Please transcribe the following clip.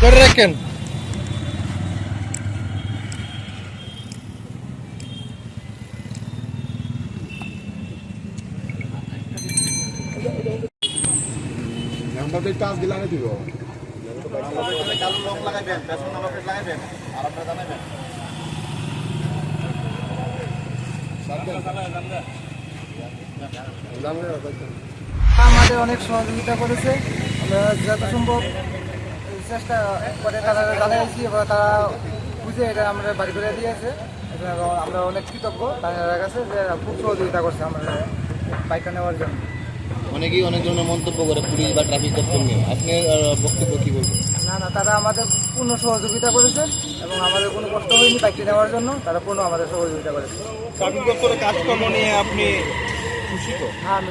ধরে রাখেন। নাম্বারটা টাচ দিলে আগে দিব। কালো লাগাইবেন লাগাইবেন আর আপনারা জানাবেন আমাদের অনেক সহযোগিতা করেছে। আমরা যত সম্ভব চেষ্টা করে তারা জানাইছি এবং তারা বুঝে এটা আমরা বাড়ি করে দিয়েছে আমরা অনেক কৃতজ্ঞ। তাদের কাছে যে খুব সহযোগিতা করছে আমাদের বাইকটা নেওয়ার জন্য। অনেকেই অনেক ধরনের মন্তব্য করে পুলিশ বা ট্রাফিক দপ্তর নিয়ে। আপনি বক্তব্য কি বলবেন? না না তারা আমাদের পূর্ণ সহযোগিতা করেছে এবং আমাদের কোনো কষ্ট হয়নি বাইকটি নেওয়ার জন্য। তারা পূর্ণ আমাদের সহযোগিতা করেছে। ট্রাফিক দপ্তরের কাজকর্ম নিয়ে আপনি খুশি তো? হ্যাঁ আমি